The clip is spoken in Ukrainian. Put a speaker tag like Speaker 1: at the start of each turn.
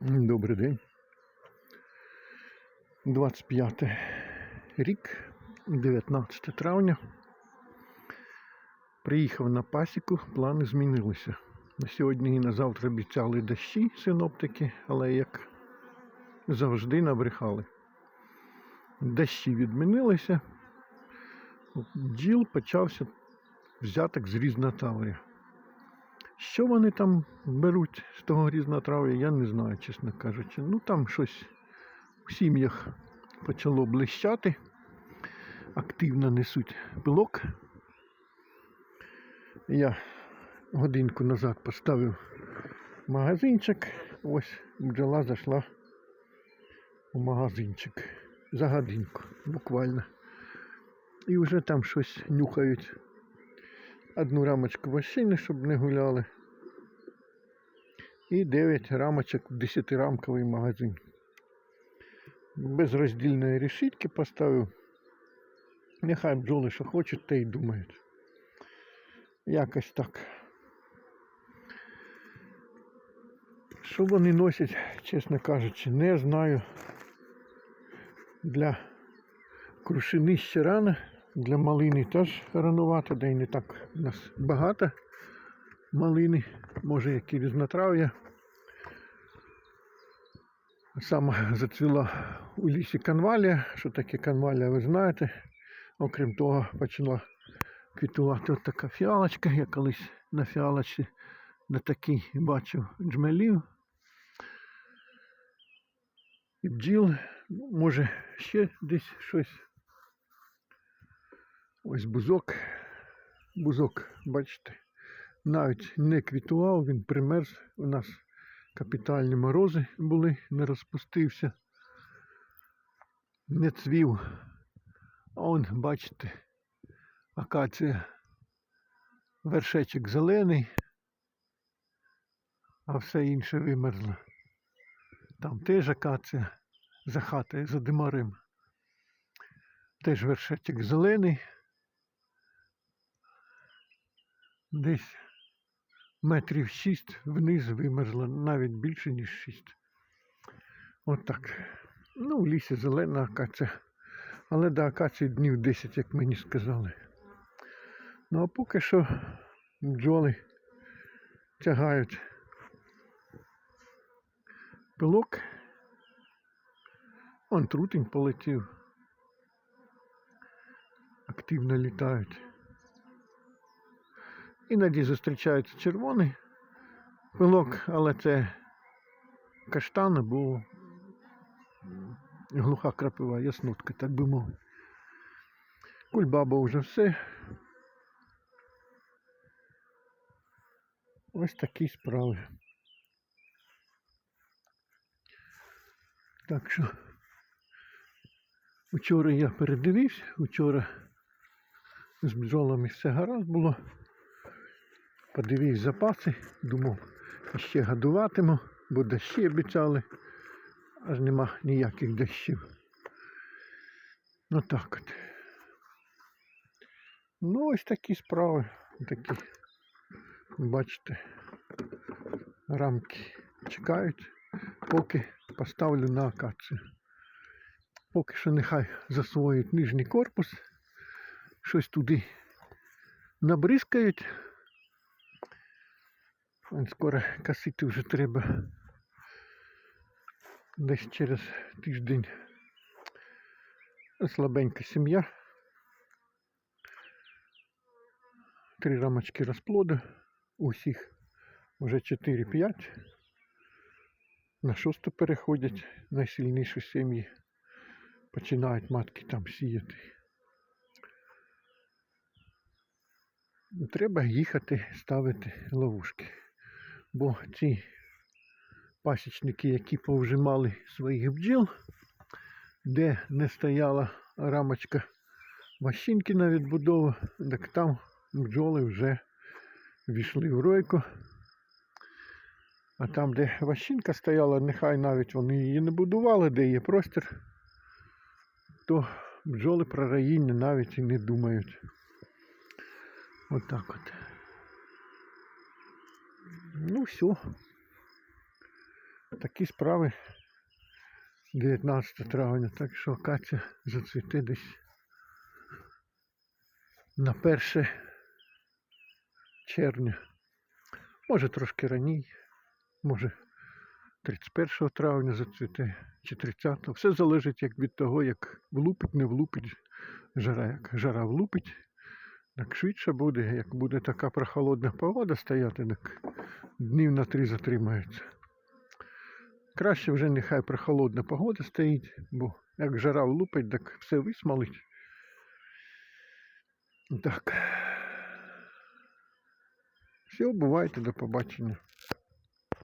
Speaker 1: Добрий день. 25 рік, 19 травня. Приїхав на пасіку, плани змінилися. На сьогодні і на завтра обіцяли дощі синоптики, але як завжди набрехали. Дощі відмінилися. Бджіл почався взяток з різнотрав'я. Що вони там беруть з того різнотрав'я, я не знаю, чесно кажучи. Ну там щось в сім'ях почало блищати, активно несуть пилок. Я годинку назад поставив магазинчик. Ось бджола зайшла у магазинчик. За годинку, буквально. І вже там щось нюхають. Одну рамочку в вощини, щоб не гуляли. І 9 рамочок в 10-рамковий магазин. Без роздільної решітки поставив. Нехай бджоли що хочуть, те й думають. Якось так. Що вони носять, чесно кажучи, не знаю. Для крушини ще рано, для малини теж ранувато, де й не так у нас багато малини, може які різнотрав'я. Сама зацвіла у лісі канвалія. Що таке канвалія, ви знаєте. Окрім того, почала квітувати от така фіалочка. Я колись на фіалочці на такій бачив джмелів. І бджіл, ну, може ще десь щось. Ось бузок. Бузок, бачите, навіть не квітував, він примерз. У нас капітальні морози були, не розпустився, не цвів. А он, бачите, акація, вершечок зелений, а все інше вимерзло. Там теж акація за хатою, за димарем. Теж вершечок зелений. Десь метрів шість вниз вимерзла, навіть більше, ніж шість. От. Ну, в лісі зелена акація. Але до акації днів 10, як мені сказали. Ну а поки що бджоли тягають пилок. Он трутень полетів. Активно літають. Іноді зустрічається червоний пилок, але це каштан або глуха крапива, яснотка, так би мовити. Кульбаба вже все. Ось такі справи. Так що вчора я передивився, вчора з бджолами все гаразд було. Подивився запаси, думав, ще годуватиму, бо дощі обіцяли, аж нема ніяких дощів. Ну так от. Ну ось такі справи. Такі, бачите, рамки чекають, поки поставлю на акацію. Поки що нехай засвоїть нижній корпус, щось туди набризкають. Скоро косити вже треба десь через тиждень. Слабенька сім'я. Три рамочки розплоду. Усіх вже 4-5. На шосту переходять найсильніші сім'ї. Починають матки там сіяти. Треба їхати ставити ловушки. Бо ці пасічники, які повжимали своїх бджіл, де не стояла рамочка ващинки на відбудову, так там бджоли вже війшли в ройку. А там, де ващинка стояла, нехай навіть вони її не будували, де є простір, то бджоли про раїння навіть і не думають. Отак от. Ну все. Такі справи 19 травня, так що Катя зацвіте десь на 1 червня. Може трошки раніше, може 31 травня зацвіте чи 30. Все залежить як від того, як влупить, не влупить жара. Як жара влупить, так швидше буде. Як буде така прохолодна погода стояти, так днів на три затримається. Краще вже нехай прохолодна погода стоїть, бо як жара влупить, так все висмалить. Так. Все, бувайте, до побачення.